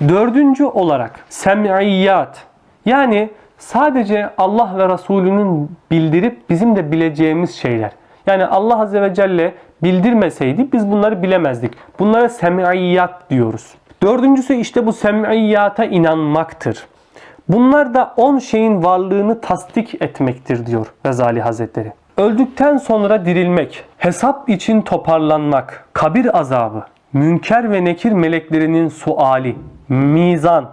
Dördüncü olarak sem'iyyat yani sadece Allah ve Resulünün bildirip bizim de bileceğimiz şeyler. Yani Allah Azze ve Celle bildirmeseydi biz bunları bilemezdik. Bunlara sem'iyyat diyoruz. Dördüncüsü işte bu sem'iyyata inanmaktır. Bunlar da 10 şeyin varlığını tasdik etmektir diyor Gazali Hazretleri. Öldükten sonra dirilmek, hesap için toparlanmak, kabir azabı, münker ve nekir meleklerinin suali, mizan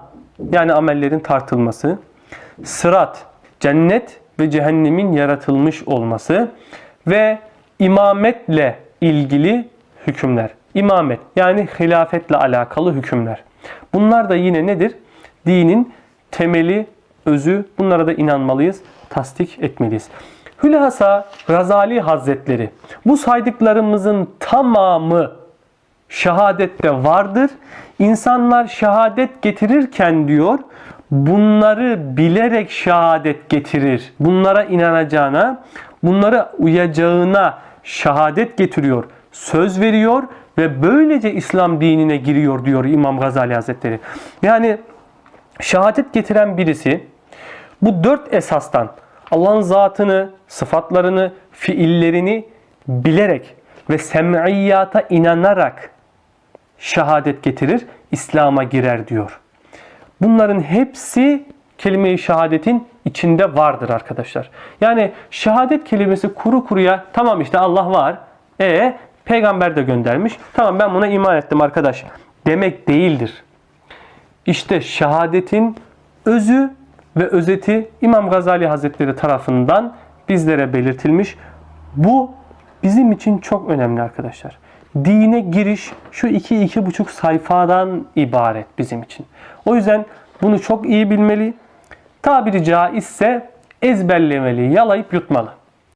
yani amellerin tartılması, sırat, cennet ve cehennemin yaratılmış olması ve imametle ilgili hükümler. İmamet yani hilafetle alakalı hükümler. Bunlar da yine nedir? Dinin temeli, özü bunlara da inanmalıyız, tasdik etmeliyiz. Hülasa Gazali Hazretleri bu saydıklarımızın tamamı şehadette vardır. İnsanlar şehadet getirirken diyor bunları bilerek şehadet getirir. Bunlara inanacağına, bunlara uyacağına şehadet getiriyor. Söz veriyor ve böylece İslam dinine giriyor diyor İmam Gazali Hazretleri. Yani şehadet getiren birisi bu dört esastan Allah'ın zatını, sıfatlarını, fiillerini bilerek ve sem'iyyata inanarak şehadet getirir, İslam'a girer diyor. Bunların hepsi kelime-i şehadetin içinde vardır arkadaşlar. Yani şehadet kelimesi kuru kuruya tamam işte Allah var. E peygamber de göndermiş. Tamam ben buna iman ettim arkadaş demek değildir. İşte şehadetin özü ve özeti İmam Gazali Hazretleri tarafından bizlere belirtilmiş. Bu bizim için çok önemli arkadaşlar. Dine giriş şu iki iki buçuk sayfadan ibaret bizim için. O yüzden bunu çok iyi bilmeli. Tabiri caizse ezberlemeli, yalayıp yutmalı.